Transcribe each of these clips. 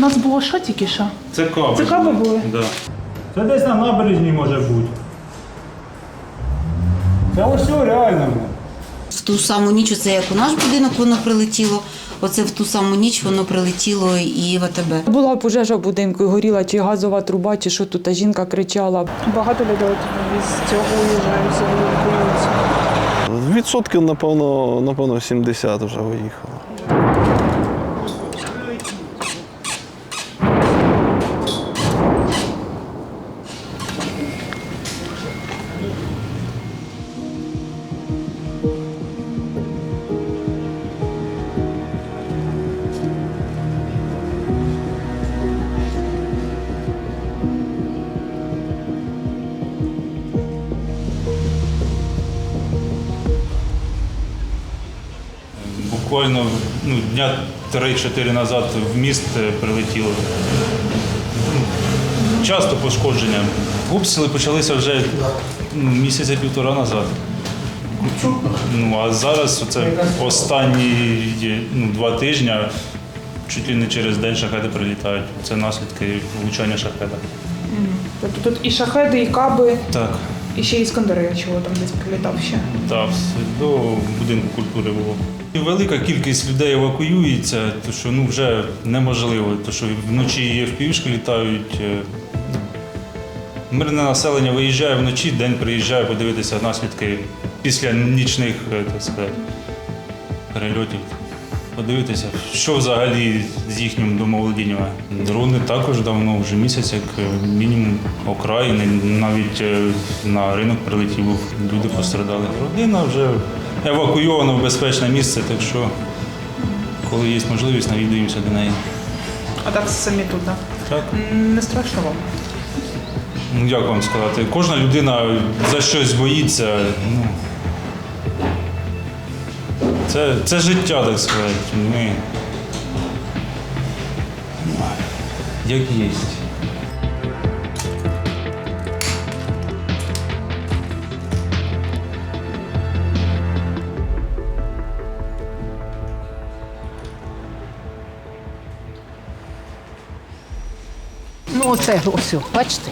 Це у нас було що тільки що? Це каби. Це каби були? Да. Це десь на набережні може бути. Це ось все реально. В ту саму ніч, оце як у наш будинок воно прилетіло, оце в ту саму ніч воно прилетіло і в АТБ. Була пожежа в будинку, горіла чи газова труба, чи що тут, а жінка кричала. Багато людей з цього уїжджають. Відсотків, напевно, напевно, 70 вже виїхало. Буквально ну, дня 3-4 назад в міст е, прилетіло. Ну, Часто пошкодження. Обстріли почалися вже ну, місяця півтора назад. Ну, а зараз це останні ну, два тижні, чуть ли не через день шахеди прилітають. Це наслідки влучання шахеда. Тобто тут і шахеди, і каби, Так. і ще іскандери, я чого там десь прилітав ще. Так, до будинку культури було. Велика кількість людей евакуюється, то що ну вже неможливо, то що вночі є впівшки літають. е, Мирне населення виїжджає вночі, день приїжджає подивитися наслідки після нічних е, так сказати, перельотів. Подивитися, що взагалі з їхнім домоволодінням. Дрони також давно, вже місяць, як е, мінімум окраїни, навіть на ринок прилетів, люди пострадали. Родина вже евакуйована в безпечне місце, так що, коли є можливість, навідуємося до неї. А так самі тут, так? Так? Не страшно вам? Ну, як вам сказати, кожна людина за щось боїться. Ну, це, це життя, так сказати. Ми, ну, як є. Оце ось, бачите?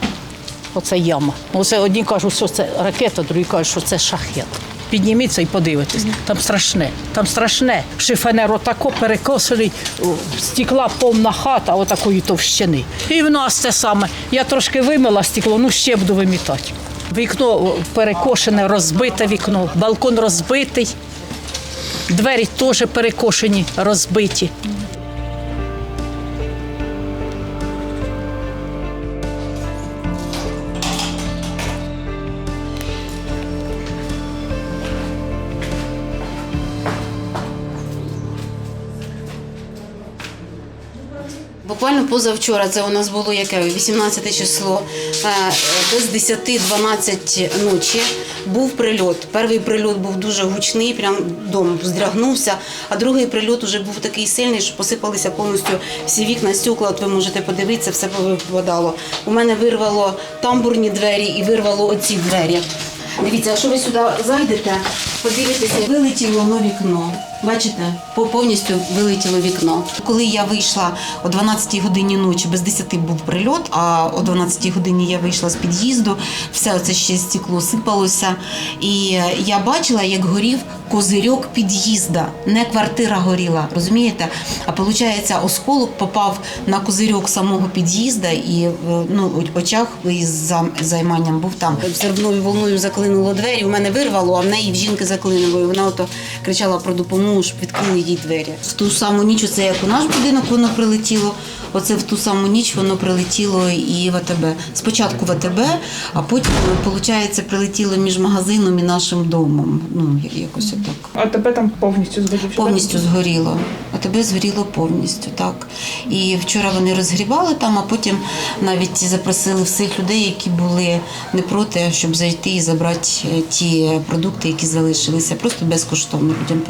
Оце яма. Оце одні кажуть, що це ракета, другі кажуть, що це шахет. Підніміться і подивитесь. Там страшне, там страшне. Шифенер отако перекосений, о, стекла повна хата отакої товщини. І в нас те саме. Я трошки вимила стекло, ну ще буду вимітати. Вікно перекошене, розбите вікно, балкон розбитий, двері теж перекошені, розбиті. Позавчора, це у нас було яке 18 число, е, десь 10-12 ночі був прильот. Перший прильот був дуже гучний, прям дом здрягнувся, а другий прильот уже був такий сильний, що посипалися повністю всі вікна, стекла. От ви можете подивитися, все повипадало. У мене вирвало тамбурні двері і вирвало оці двері. Дивіться, якщо ви сюди зайдете, подивитеся, вилетіло на вікно. Бачите, По- повністю вилетіло вікно. Коли я вийшла о 12 годині ночі, без 10 був прильот, а о 12 годині я вийшла з під'їзду, все це ще стекло сипалося. І я бачила, як горів козирьок під'їзда. Не квартира горіла, розумієте? А виходить, осколок попав на козирьок самого під'їзда і в ну, очах із займанням був там. Взривною волною заклинуло двері, в мене вирвало, а в неї в жінки заклинуло. І вона ото кричала про допомогу, щоб відкрили їй двері. В ту саму ніч, це як у наш будинок воно прилетіло. Оце в ту саму ніч воно прилетіло і в АТБ. Спочатку в АТБ, а потім, виходить, прилетіло між магазином і нашим домом. Ну, якось отак. А тебе там повністю згодив? Повністю згоріло. А тебе згоріло повністю, так. І вчора вони розгрібали там, а потім навіть запросили всіх людей, які були не проти, щоб зайти і забрати е, ті продукти, які залишилися. Просто безкоштовно людям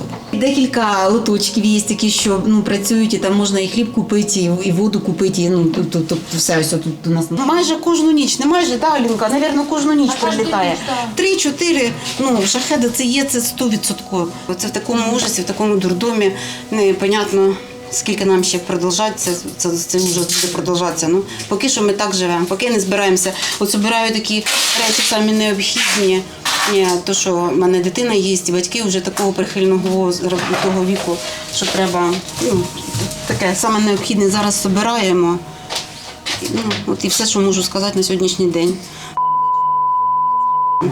пороздавали. Декілька лоточків є такі, що ну, працюють, і там можна і хліб купити, і, воду купити. І, ну, тут, тут, тут все ось тут у нас. Майже кожну ніч, не майже, да, Алінка, навірно, кожну ніч прилітає. Три-чотири, ну, шахеди це є, це 100%. Це в такому ужасі, в такому дурдомі, непонятно, Скільки нам ще продовжаться, це, це вже буде продовжатися. Ну, поки що ми так живемо, поки не збираємося. От збираю такі речі самі необхідні. Ні, то, що в мене дитина і батьки вже такого прихильного того віку, що треба, ну, таке саме необхідне зараз збираємо. Ну, от і все, що можу сказати на сьогоднішній день.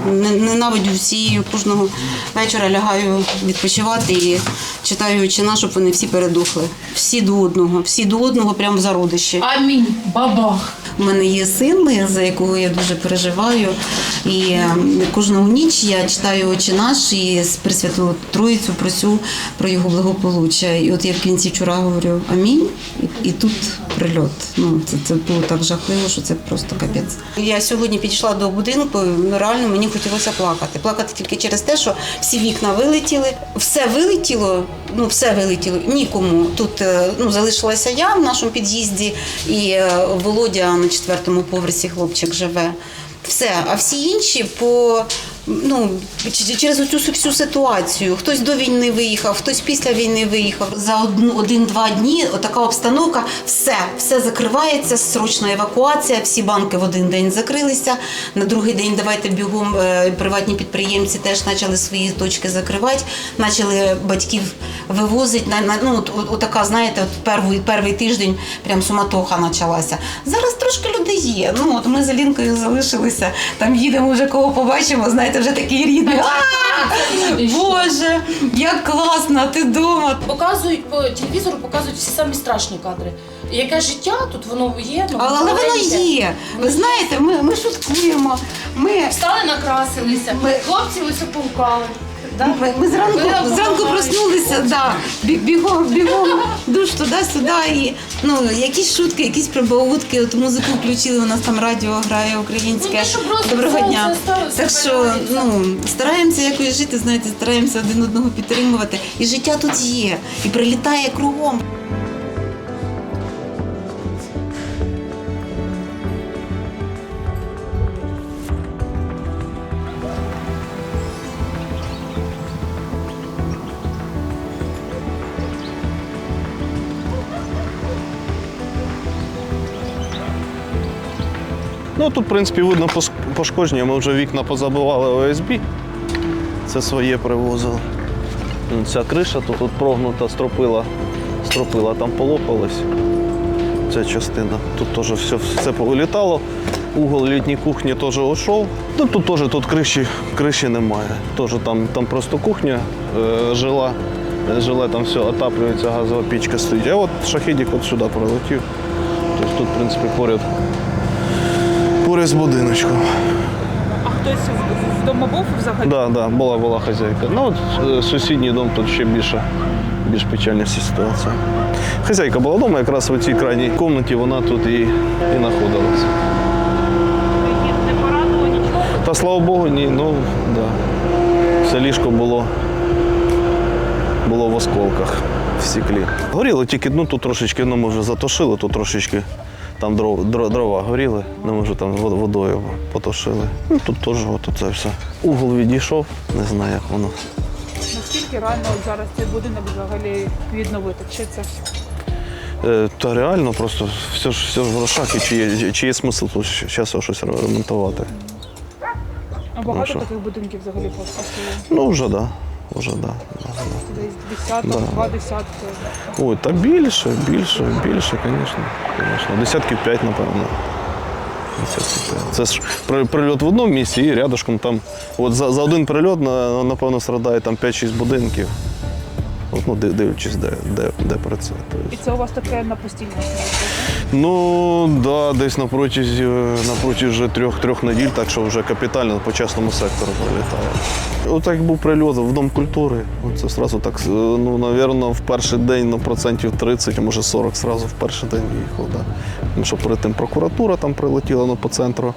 Не- Ненавидю всі, кожного вечора лягаю відпочивати і читаю «Отче наш», щоб вони всі передухли. Всі до одного, всі до одного, прямо в зародиші. Амінь. Бабах. У мене є син, за якого я дуже переживаю. І е, кожну ніч я читаю «Отче наш» і Пресвяту Троїцю просю про його благополуччя. І от я в кінці вчора говорю амінь, і, тут прильот. Ну це, це було так жахливо, що це просто капець. Я сьогодні підійшла до будинку. Ну реально мені хотілося плакати. Плакати тільки через те, що всі вікна вилетіли, все вилетіло. Ну все вилетіло. Нікому тут е, ну залишилася я в нашому під'їзді, і е, Володя четвертому поверсі хлопчик живе. Все, а всі інші по ну через оцю всю ситуацію. Хтось до війни виїхав, хтось після війни виїхав. За один-два дні така обстановка, все, все закривається, срочна евакуація. Всі банки в один день закрилися. На другий день давайте бігом е, приватні підприємці теж почали свої точки закривати, почали батьків вивозити. Ну от, от, от така, знаєте, от перший, перший тиждень прям суматоха почалася. Зараз трошки людей є. Ну от ми з Алінкою залишилися. Там їдемо вже кого побачимо. Знаєте, вже такий рідний. Боже, як класно, ти вдома. Показують по телевізору, показують всі самі страшні кадри. Яке життя тут воно є, ну Але, але воно є. Ви знаєте, ми, ми шуткуємо. Ми, Встали, накрасилися. Ми- Хлопці ось опукали. Да? ми, ми зранку, зранку проснулися, да, бігом, бігом, душ туди-сюди. І ну, якісь шутки, якісь прибаутки, от музику включили, у нас там радіо грає Ну, українське. те, Доброго дня. Так що ну, стараємося якось жити, знаєте, стараємося один одного підтримувати. І життя тут є, і прилітає кругом. Ну тут, в принципі, видно пошкодження. Ми вже вікна позабивали ОСБ. Це своє привозили. Ну, Ця криша тут, тут прогнута, стропила, стропила там полопалась. Ця частина. Тут теж все, все повилітало. Угол літньої кухні теж ушов. Ну, тут теж тут криші, криші немає. Теж там, там просто кухня е, жила. Е, Жиле там все отаплюється, газова пічка стоїть. А от шахідік от сюди прилетів. Тобто тут, в принципі, поряд Поряд з будиночком. А хтось вдома був взагалі? Да, да, була була хазяйка. Ну от е, сусідній дом тут ще більше, більш печальніша ситуація. Хазяйка була вдома, якраз в цій крайній кімнаті вона тут і, і знаходилася. Не порадило нічого. Та слава Богу, ні, ну да. Все ліжко було, було в осколках в стеклі. Горіло тільки, ну тут трошечки, ну ми вже затушили, тут трошечки там дрова, дрова, дрова горіли, ми вже там водою потушили. Ну тут теж от це все. Угол відійшов, не знаю, як воно. Наскільки реально от зараз цей будинок взагалі відновити? Чи це Е, Та реально просто все ж все ж в грошах, і чи є, чи є смисл тут зараз щось ремонтувати. а багато що? таких будинків взагалі по по? Ну вже. Вже да. Да, да. Десь десяток, Да. два десятки. Ой, та більше, більше, більше, звісно. звісно. Десятків п'ять, напевно. Десятків п'ять. Це ж при- прильот в одному місці і рядышком там. От за, за один прильот, на- напевно, страдає там 5-6 будинків. От, ну, див- дивлячись, де, де, де працює. Тобто, І це у вас таке на постійній основі? Ну, да, десь на протязі, на протязі вже трьох, трьох неділь, так що вже капітально по частному сектору прилітає. Отак був прильот в Дом культури. Це одразу так, е, ну, напевно, в перший день на процентів 30, а може 40 зразу в перший день їхав. Да. Тому що перед тим прокуратура там прилетіла ну, по центру.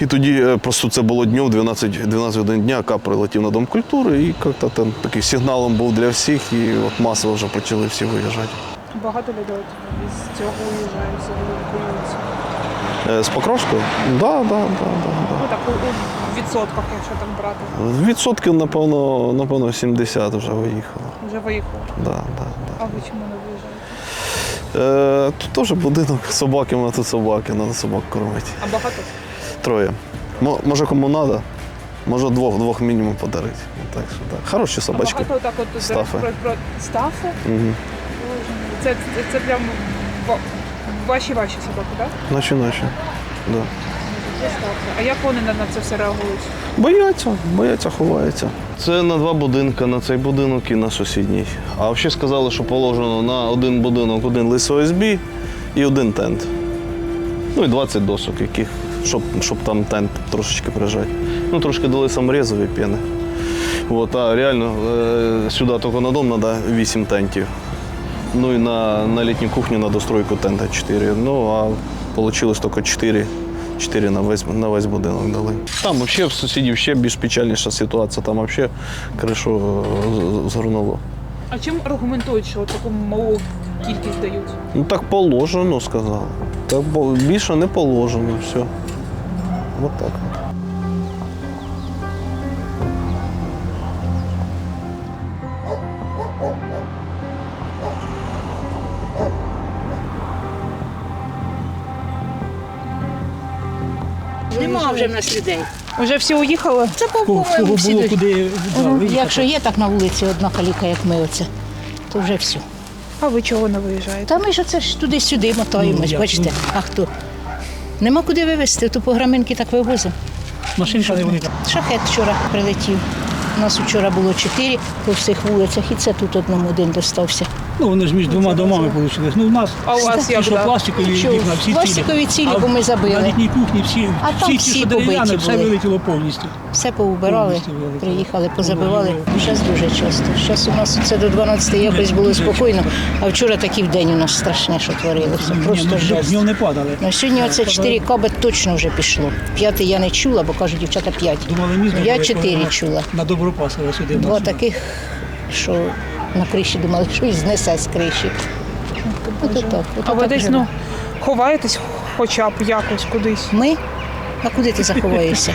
І тоді е, просто це було днем, 12, 12 годин дня, КАП прилетів на Дом культури, і як-то там такий сигналом був для всіх, і от масово вже почали всі виїжджати. Багато людей з цього уїжджають, з евакуюються. Е, З Покровською? Так, да, да, да, да, Ну так у, відсотках, якщо так брати. Відсотків, напевно, напевно, 70 вже виїхало. вже виїхали. Да, да, да. А ви чому не виїжджаєте? Е, тут теж будинок, собаки, мене тут собаки, треба собак кормити. А багато? Троє. Мо- Може кому треба, може двох, двох мінімум подарити. Так що так. Хороші собачки. Багато так от Стафи. про, про стафи. Угу. Це, це, це прям ва- ваші ваші собаки, так? Наші наші. Да. А як вони на, на це все реагують? Бояться, бояться, ховаються. Це на два будинки, на цей будинок і на сусідній. А взагалі сказали, що положено на один будинок один лис ОСБ і один тент. Ну і 20 досок, яких, щоб, щоб там тент трошечки прижати. Ну, трошки дали саморезові піни. От, а реально е, сюди тільки на дом треба 8 тентів. Ну і на, на літню кухню на достройку тента 4. Ну, а вийшло тільки 4. 4 на весь, на весь будинок дали. Там взагалі в сусідів ще більш печальніша ситуація. Там взагалі кришу е, згорнуло. А чим аргументують, що таку малу кількість дають? Ну так положено, сказали. Так більше не положено, все. От так. Нема вже в нас людей. Уже всі уїхали? Це по-моєму всі. було до- куди Якщо є так на вулиці одна каліка, як ми оце, то вже все. А ви чого не виїжджаєте? Та ми ж оце ж туди-сюди мотаємось, Ну, як? бачите, а хто? Нема куди вивезти, то по граминки так вивозимо. Машинка не велика. Шахет вчора прилетів. У нас вчора було чотири по всіх вулицях, і це тут одному один достався. Ну, вони ж між двома домами вийшли. Ну, у нас А у вас як? да? пластикові Що, вікна, всі пластикові цілі, бо ми На забили. літній кухні всі, А там всі, ті, всі що дерев'яні, все були. вилетіло повністю. Все поубирали, Повністю вилетіло. приїхали, позабивали. Ну, Зараз дуже часто. Зараз у нас це до 12 якось було спокійно, а вчора такий в день у нас страшне, що творилося. Просто Ні, ну, жесть. днем не падали. Ну, сьогодні оце 4 каби точно вже пішло. П'ятий я не чула, бо кажуть, дівчата 5. Думали, мізно Я буде, 4 коли чула. На Добропасове сюди. Два нас. таких, що на криші думали, що і знесе з криші. Ото так, ото А ви десь ну, ховаєтесь хоча б якось кудись? Ми? А куди ти заховаєшся?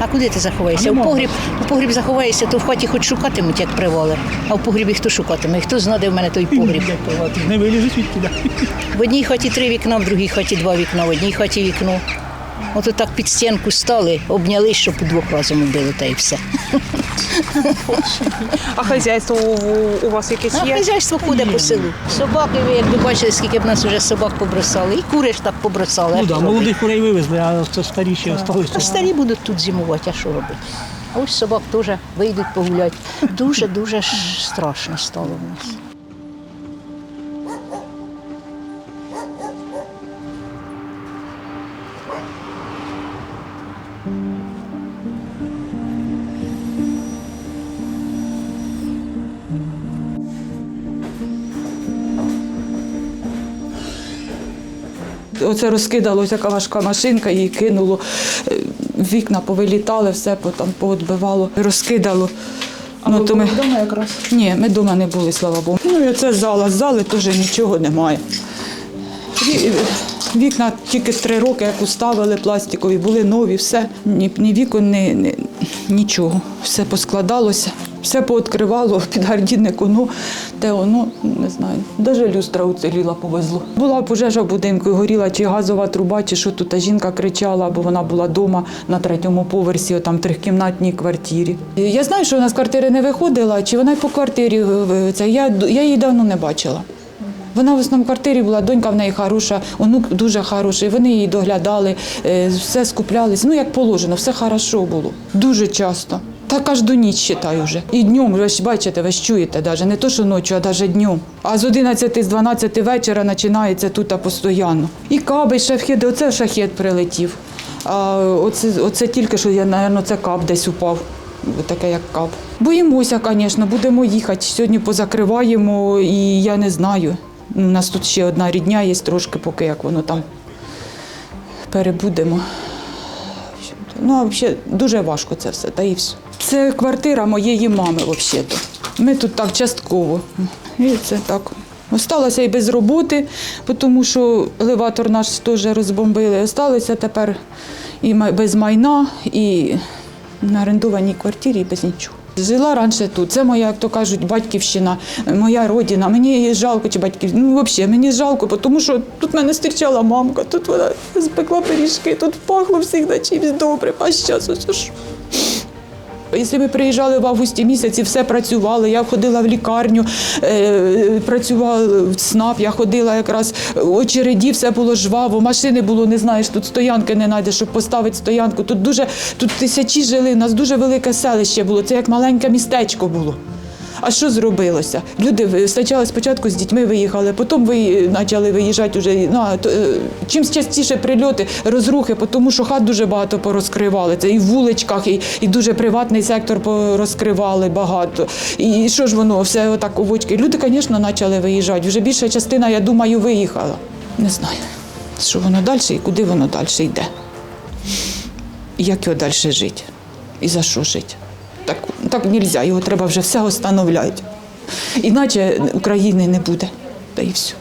А куди ти заховаєшся? У погріб, у погріб заховаєшся, то в хаті хоч шукатимуть, як привали. А в погрібі хто шукатиме? Хто знає, де в мене той погріб? Не вилізуть відтіля. В одній хаті три вікна, в другій хаті два вікна, в одній хаті вікно. Ото так під стінку стали, обняли, щоб по двох разом убили, та й все. А хазяйство у, вас якесь А є? хазяйство ходить по селу. Собаки, ви якби бачили, скільки б нас вже собак побросали. І кури ж так побросали. Ну а так, що робити? молодих курей вивезли, а це старі ще А залишилися. старі будуть тут зимувати, а що робити? А ось собак теж вийдуть погуляти. Дуже-дуже ж страшно стало в нас. Оце розкидалося, важка машинка, її кинуло, е, вікна повилітали, все там поотбивало, розкидало. ну, то ми... вдома якраз. Ні, ми вдома не були, слава Богу. Ну і оце зала, з зали теж нічого немає. Ві- Вікна тільки три роки, як уставили пластикові, були нові, все. Ні, ні вікон, ні, ні, нічого. Все поскладалося, все пооткривало під гардіннику. Ну, те воно, не знаю. Навіть люстра уціліла, повезло. Була пожежа в будинку, горіла чи газова труба, чи що тут. А жінка кричала, бо вона була вдома на третьому поверсі, там трьохкімнатній квартирі. Я знаю, що вона з квартири не виходила, чи вона й по квартирі е, це. Я, я її давно не бачила. Вона в основному квартирі була, донька в неї хороша, онук дуже хороший. Вони її доглядали, е, все скуплялись. Ну як положено, все хорошо було. Дуже часто. Та кожну ніч читаю вже. І днем, ви ж бачите, ви ж чуєте, навіть не то, що ночі, а навіть днем. А з 11, з 12 вечора починається тут постійно. І каби, шахеди, оце шахет прилетів. А оце, оце тільки що я, напевно, це кап десь упав. Таке як кап. Боїмося, звісно, будемо їхати. Сьогодні позакриваємо і я не знаю. У нас тут ще одна рідня є трошки, поки як воно там перебудемо. Ну, а взагалі дуже важко це все, та і все. Це квартира моєї мами, взагалі-то. Ми тут так частково. І це так. Осталося і без роботи, тому що елеватор наш теж розбомбили. Осталося тепер і без майна, і на орендованій квартирі, і без нічого. Жила раніше тут. Це моя, як то кажуть, батьківщина, моя родина. Мені її жалко, чи батьків. Ну, взагалі, мені жалко, тому що тут мене зустрічала мамка, тут вона спекла пиріжки, тут пахло всіх на чимось добре, а зараз що. Якщо ми приїжджали в августі місяці, все працювало. Я ходила в лікарню, е, працювала в СНАП, я ходила якраз очереді, все було жваво, машини було, не знаєш, тут стоянки не знайдеш, щоб поставити стоянку. Тут дуже тут тисячі жили, у нас дуже велике селище було. Це як маленьке містечко було. А що зробилося? Люди спочатку з дітьми виїхали, потім ви почали виїжджати вже. Ну, то, е, чим частіше прильоти, розрухи, тому що хат дуже багато порозкривали. Це і в вуличках, і, і дуже приватний сектор порозкривали багато. І що ж воно, все отак у вочки. Люди, звісно, почали виїжджати. Вже більша частина, я думаю, виїхала. Не знаю, що воно далі і куди воно далі йде. Як його далі жити? І за що жити? Так, так не можна, його треба вже все встановляти. Іначе України не буде. Та і все.